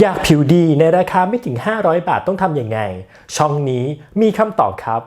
อยากผิวดีในราคาไม่ถึง 500 บาทต้องทำยังไง ช่องนี้มีคำตอบครับ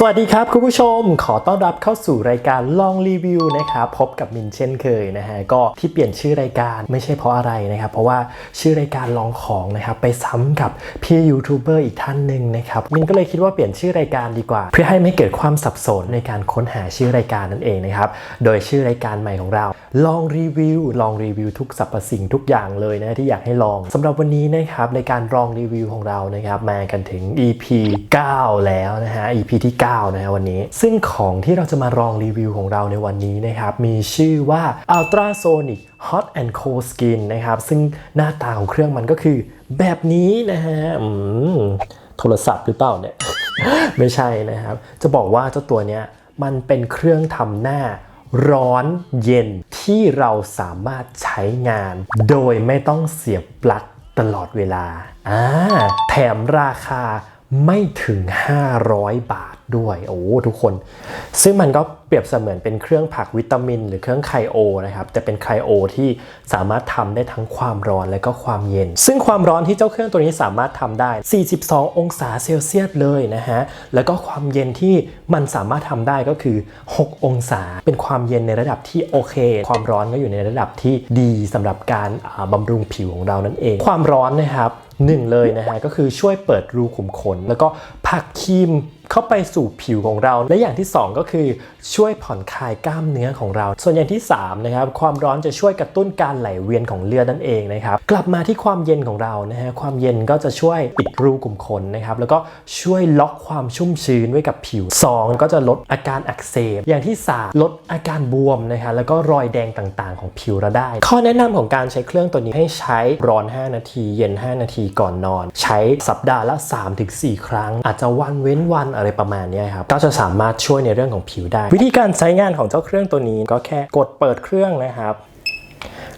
สวัสดีครับคุณผู้ชม ขอต้อนรับเข้าสู่รายการลองรีวิวนะครับพบกับมินเช่นเคยนะฮะก็ที่เปลี่ยนชื่อรายการไม่ใช่เพราะอะไรนะครับ เพราะว่าชื่อรายการลองของนะครับไปซ้ำกับพี่ยูทูบเบอร์อีกท่านหนึ่งนะครับมินก็เลยคิดว่าเปลี่ยนชื่อรายการดีกว่า เพื่อให้ไม่เกิดความสับสนในการค้นหาชื่อรายการนั่นเองนะครับโดยชื่อรายการใหม่ของเรา ลองรีวิวลองรีวิวทุกสรรพสิ่งทุกอย่างเลยนะที่อยากให้ลองสำหรับวันนี้นะครับในการลองรีวิวของเรานะครับมากันถึง EP 9 แล้วนะฮะ EP ที่9นะวันนี้ ซึ่งของที่เราจะมาลองรีวิวของเราในวันนี้นะครับ มีชื่อว่า Ultrasonic Hot and Cold Skin นะครับ ซึ่งหน้าตาของเครื่องมันก็คือแบบนี้นะฮะโทรศัพท์หรือเปล่าเนี่ย ไม่ใช่นะครับ จะบอกว่าเจ้าตัวเนี้ยมันเป็นเครื่องทำหน้าร้อนเย็นที่เราสามารถใช้งาน โดยไม่ต้องเสียบปลั๊กตลอดเวลา อ่า แถมราคา ไม่ถึง 500 บาทด้วย โอ้ทุกคน ซึ่งมันก็เปรียบเสมือนเป็นเครื่องผักวิตามิน หรือเครื่องไคโอนะครับ แต่เป็นไคโอที่สามารถทำได้ทั้งความร้อนและก็ความเย็น ซึ่งความร้อนที่เจ้าเครื่องตัวนี้สามารถทำได้ 42 องศาเซลเซียสเลยนะฮะ แล้วก็ความเย็นที่มันสามารถทำได้ก็คือ 6 องศา เป็นความเย็นในระดับที่โอเค ความร้อนก็อยู่ในระดับที่ดีสำหรับการอ่าบำรุงผิวของเรานั่นเอง ความร้อนนะครับ หนึ่งเลยนะฮะก็คือช่วยเปิดรูขุมขน แล้วก็ผักครีม เข้าไปสู่ผิวของเรา และอย่างที่ 2 ก็คือช่วยผ่อนคลายกล้ามเนื้อของเรา ส่วนอย่างที่3นะครับความร้อนจะช่วยกระตุ้นการไหลเวียนของเลือดนั่นเองนะครับกลับมาที่ความเย็นของเรานะฮะความเย็นก็จะช่วยปิดรูขุมขนนะครับแล้วก็ช่วยล็อกความชุ่มชื้นไว้กับผิว 2 ก็จะลดอาการอักเสบอย่างที่ 3 ลดอาการบวมนะคะแล้วก็รอยแดงต่างๆ ของผิวเราได้ ข้อแนะนำของการใช้เครื่องตัวนี้ให้ใช้ร้อน 5 นาที เย็น 5 นาทีก่อนนอน ใช้สัปดาห์ละ 3-4 ครั้ง อาจจะวันเว้นวันอะไรประมาณนี้ครับ ก็จะสามารถช่วยในเรื่องของผิวได้ วิธีการใช้งานของเจ้าเครื่องตัวนี้ก็แค่กดเปิดเครื่องนะครับ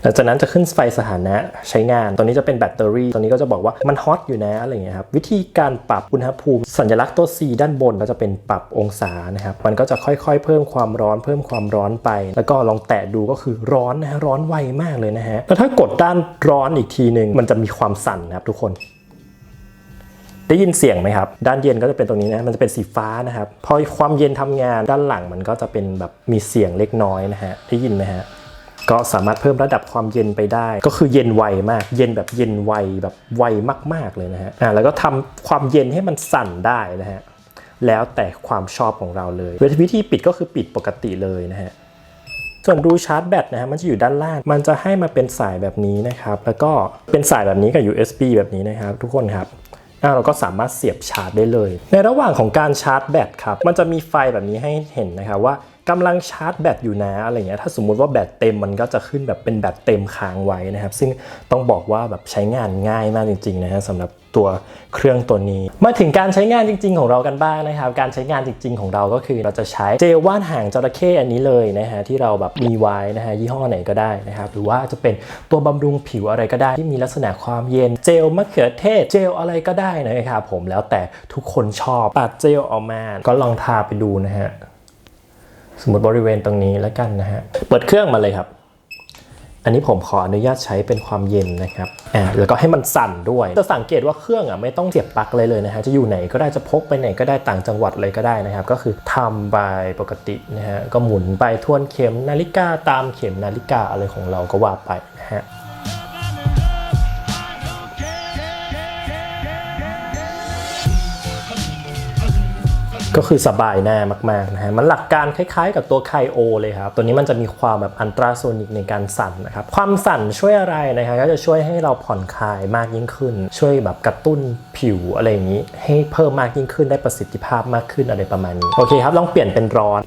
หลังจากนั้นจะขึ้นไฟสถานะใช้งานตัวนี้จะเป็นแบตเตอรี่ตัวนี้ก็จะบอกว่ามันฮอตอยู่นะอะไรเงี้ยครับ วิธีการปรับอุณหภูมิ สัญลักษณ์ตัว C ด้านบนก็จะเป็นปรับองศานะครับ มันก็จะค่อยๆ เพิ่มความร้อน เพิ่มความร้อนไป แล้วก็ลองแตะดูก็คือร้อนนะฮะ ร้อนไวมากเลยนะฮะ แล้วถ้ากดด้านร้อนอีกทีหนึ่งมันจะมีความสั่นนะครับทุกคน ได้ยินเสียงไหมครับ ด้านเย็นก็จะเป็นตรงนี้นะ มันจะเป็นสีฟ้านะครับ พอความเย็นทำงานด้านหลังมันก็จะเป็นแบบมีเสียงเล็กน้อยนะฮะ ได้ยินไหมฮะ ก็สามารถเพิ่มระดับความเย็นไปได้ ก็คือเย็นไวมาก เย็นแบบเย็นไวแบบไวมาก ๆเลยนะฮะ อ่า แล้วก็ทำความเย็นให้มันสั่นได้นะฮะ แล้วแต่ความชอบของเราเลย วิธีปิดก็คือปิดปกติเลยนะฮะส่วนรูชาร์จแบตนะฮะมันจะอยู่ด้านล่าง มันจะให้มาเป็นสายแบบนี้นะครับ แล้วก็เป็นสายแบบนี้กับ USB แบบนี้นะครับ ทุกคนครับ เราก็สามารถเสียบชาร์จได้เลย ในระหว่างของการชาร์จแบตครับ มันจะมีไฟแบบนี้ให้เห็นนะครับว่า กำลังชาร์จแบตอยู่นะอะไรเงี้ยถ้าสมมุติว่าแบตเต็มมันก็จะขึ้นแบบเป็นแบตเต็มค้างไว้นะครับ ซึ่งต้องบอกว่าแบบใช้งานง่ายมากจริงๆนะฮะสำหรับตัวเครื่องตัวนี้ มาถึงการใช้งานจริง ๆ ของเรากันบ้างนะครับ การใช้งานจริง ๆ ของเราก็คือเราจะใช้เจลว่านหางจระเข้อันนี้เลยนะฮะที่เราแบบมีไว้นะฮะยี่ห้อไหนก็ได้นะครับหรือว่าจะเป็นตัวบำรุงผิวอะไรก็ได้ ที่มีลักษณะความเย็นเจลมะเขือเทศเจลอะไรก็ได้นะครับผมแล้วแต่ทุกคนชอบปัดเจลออกมา ก็ลองทาไปดูนะฮะ สมมติบริเวณตรงนี้แล้วกันนะฮะ เปิดเครื่องมาเลยครับ อันนี้ผมขออนุญาตใช้เป็นความเย็นนะครับ อ่า แล้วก็ให้มันสั่นด้วย จะสังเกตว่าเครื่องอะไม่ต้องเสียบปลั๊กเลยเลยนะฮะ จะอยู่ไหนก็ได้ จะพกไปไหนก็ได้ต่างจังหวัดเลยก็ได้นะครับ ก็คือทำไปปกตินะฮะ ก็หมุนไปทวนเข็มนาฬิกาตามเข็มนาฬิกาอะไรของเราก็ว่าไปนะฮะ ก็คือสบายหน้ามากๆนะฮะ มันหลักการคล้ายๆ กับตัวไคโอเลยครับ ตัวนี้มันจะมีความแบบอันตราโซนิกในการสั่นนะครับ ความสั่นช่วยอะไรนะครับก็จะช่วยให้เราผ่อนคลายมากยิ่งขึ้น ช่วยแบบกระตุ้นผิวอะไรอย่างนี้ ให้เพิ่มมากยิ่งขึ้นได้ประสิทธิภาพมากขึ้นอะไรประมาณนี้ โอเคครับ ลองเปลี่ยนเป็นร้อน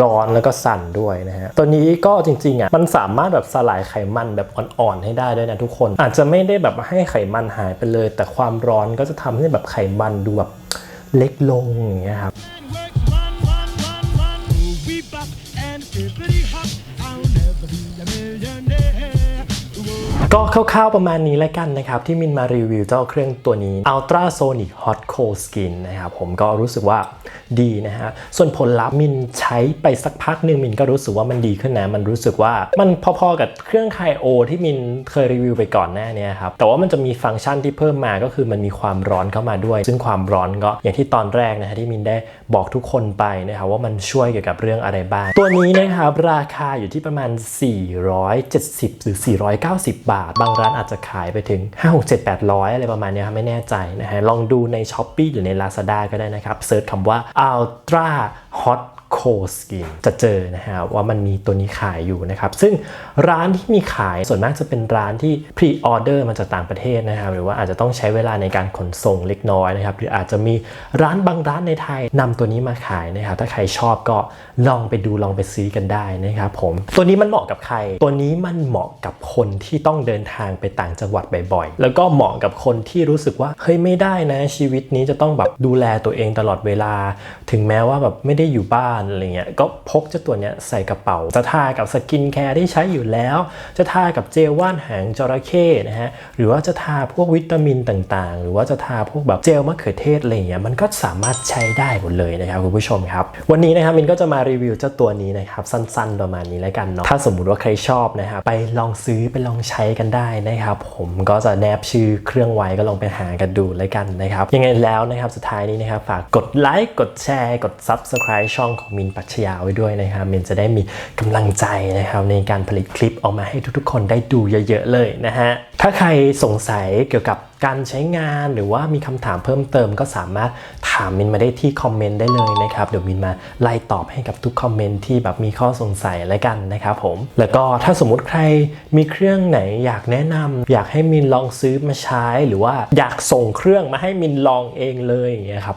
ร้อนแล้วก็สั่นด้วยนะฮะ ตัวนี้ก็จริงๆอะมันสามารถแบบสลายไขมันแบบอ่อนๆให้ได้ด้วยนะทุกคน อาจจะไม่ได้แบบให้ไขมันหายไปเลย แต่ความร้อนก็จะทำให้แบบไขมันดูแบบ เล็กลงอย่างเงี้ยครับ ก็คร่าวๆประมาณนี้แล้วกันนะครับ ที่มินมารีวิวเจ้าเครื่องตัวนี้ Ultrasonic Hot Cold Skin นะครับผมก็รู้สึกว่าดีนะฮะ ส่วนผลลัพธ์มินใช้ไปสักพักหนึ่งมินก็รู้สึกว่ามันดีขึ้นนะ มันรู้สึกว่ามันพอๆกับเครื่องไคโอที่มินเคยรีวิวไปก่อนหน้านี้ครับ แต่ว่ามันจะมีฟังก์ชันที่เพิ่มมาก็คือมันมีความร้อนเข้ามาด้วย ซึ่งความร้อนก็อย่างที่ตอนแรกนะฮะที่มินได้บอกทุกคนไปนะครับว่ามันช่วยเกี่ยวกับเรื่องอะไรบ้าง ตัวนี้นะครับราคาอยู่ที่ประมาณ 470 หรือ 490 บาทบางร้านอาจจะขายไปถึง 5 6 7 800 อะไรประมาณนี้ครับไม่แน่ใจนะฮะลองดูใน s h อ p e e หรือใน Lazada ก็ได้นะครับเซิร์ชคำว่า Ultra Hot c o Skin จะเจอนะฮะว่ามันมีตัวนี้ขายอยู่นะครับ ซึ่งร้านที่มีขายส่วนมากจะเป็นร้านที่ pre order มาจากต่างประเทศนะครับหรือว่าอาจจะต้องใช้เวลาในการขนส่งเล็กน้อยนะครับ หรืออาจจะมีร้านบางร้านในไทยนำตัวนี้มาขายนะครับถ้าใครชอบก็ลองไปดูลองไปซื้อกันได้นะครับผมตัวนี้มันเหมาะกับใคร ตัวนี้มันเหมาะกับคนที่ต้องเดินทางไปต่างจังหวัดบ่อยๆ แล้วก็เหมาะกับคนที่รู้สึกว่าเฮ้ยไม่ได้นะชีวิตนี้จะต้องแบบดูแลตัวเองตลอดเวลา ถึงแม้ว่าแบบไม่ได้อยู่บ้านอะไรเงี้ยก็พกเจ้าตัวเนี้ยใส่กระเป๋า จะทากับสกินแคร์ที่ใช้อยู่แล้ว จะทากับเจลว่านหางจระเข้นะฮะหรือว่าจะทาพวกวิตามินต่างๆ หรือว่าจะทาพวกแบบเจลมะเขือเทศอะไรเงี้ยมันก็สามารถใช้ได้หมดเลยนะครับคุณผู้ชมครับ วันนี้นะครับมินก็จะมารีวิวเจ้าตัวนี้นะครับสั้นๆประมาณนี้แล้วกันเนาะถ้าสมมุติว่าใครชอบนะครับไปลองซื้อไปลองใช้กันได้นะครับผมก็จะแนบชื่อเครื่องไว้ก็ลองไปหากันดูแล้วกันนะครับยังไงแล้วนะครับสุดท้ายนี้นะครับฝากกดไลค์กดแชร์กด Subscribe ช่องของมินปัชยาไว้ด้วยนะครับมินจะได้มีกำลังใจนะครับในการผลิตคลิปออกมาให้ทุกๆ คนได้ดูเยอะ ๆ เลยนะฮะถ้าใครสงสัยเกี่ยวกับการใช้งานหรือว่ามีคำถามเพิ่มเติมก็สามารถถามมินมาได้ที่คอมเมนต์ได้เลยนะครับเดี๋ยวมินมาไล่ตอบให้กับทุกคอมเมนต์ที่แบบมีข้อสงสัยแล้วกันนะครับผม แล้วก็ถ้าสมมติใครมีเครื่องไหนอยากแนะนำอยากให้มินลองซื้อมาใช้ หรือว่าอยากส่งเครื่องมาให้มินลองเองเลยอย่างเงี้ยครับ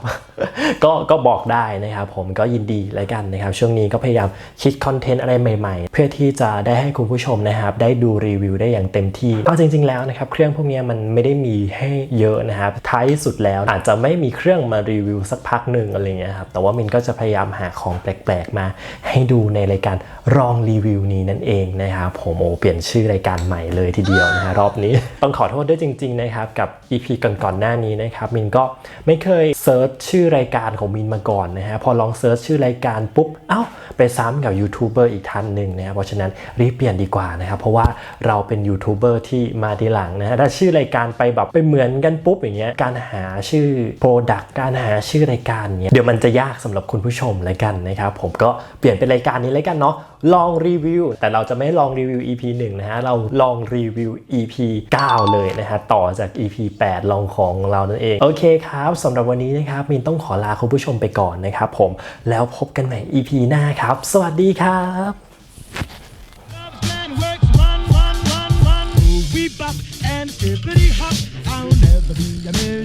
ก็ก็บอกได้นะครับผมก็ยินดีแล้วกันนะครับ ช่วงนี้ก็พยายามคิดคอนเทนต์อะไรใหม่ ๆ เพื่อที่จะได้ให้คุณผู้ชมนะครับ ได้ดูรีวิวได้อย่างเต็มที่ก็จริง ๆแล้วนะครับเครื่องพวกนี้มันไม่ได้มีให้เยอะนะครับ ท้ายสุดแล้วอาจจะไม่มีเครื่องมารีวิวสักพักหนึ่งอะไรเงี้ยครับ แต่ว่ามินก็จะพยายามหาของแปลกๆมา ให้ดูในรายการรองรีวิวนี้นั่นเองนะครับผมโอเปลี่ยนชื่อรายการใหม่เลยทีเดียวนะฮะรอบนี้ ต้องขอโทษด้วยจริง ๆ นะครับ กับ EP ก่อนๆหน้านี้นะครับมินก็ไม่เคยเซิร์ชชื่อรายการของมินมาก่อนนะฮะพอลองเซิร์ชชื่อรายการปุ๊บเอ้าไปซ้ำกับยูทูบเบอร์อีกท่านหนึ่งนะครับเพราะฉะนั้นรีบเปลี่ยนดีกว่านะครับเพราะว่าเราเป็นยูทูบเบอร์ที่มาทีหลังนะฮะถ้าชื่อรายการไปแบบไปเหมือนกันปุ๊บอย่างเงี้ยการหาชื่อโปรดักต์การหาชื่อรายการเนี้ยเดี๋ยวมันจะยากสำหรับคุณผู้ชมเลยกันนะครับผมก็เปลี่ยนเป็นรายการนี้เลยกันเนาะลองรีวิว แต่เราจะไม่ลองรีวิว EP 1 นะฮะ เราลองรีวิว EP 9 เลยนะฮะ ต่อจาก EP 8 ลองของเรานั่นเอง โอเคครับสำหรับวันนี้นะครับ มินต้องขอลาคุณผู้ชมไปก่อนนะครับผมแล้วพบกันใหม่ EP หน้าครับ สวัสดีครับ to be a millionaire.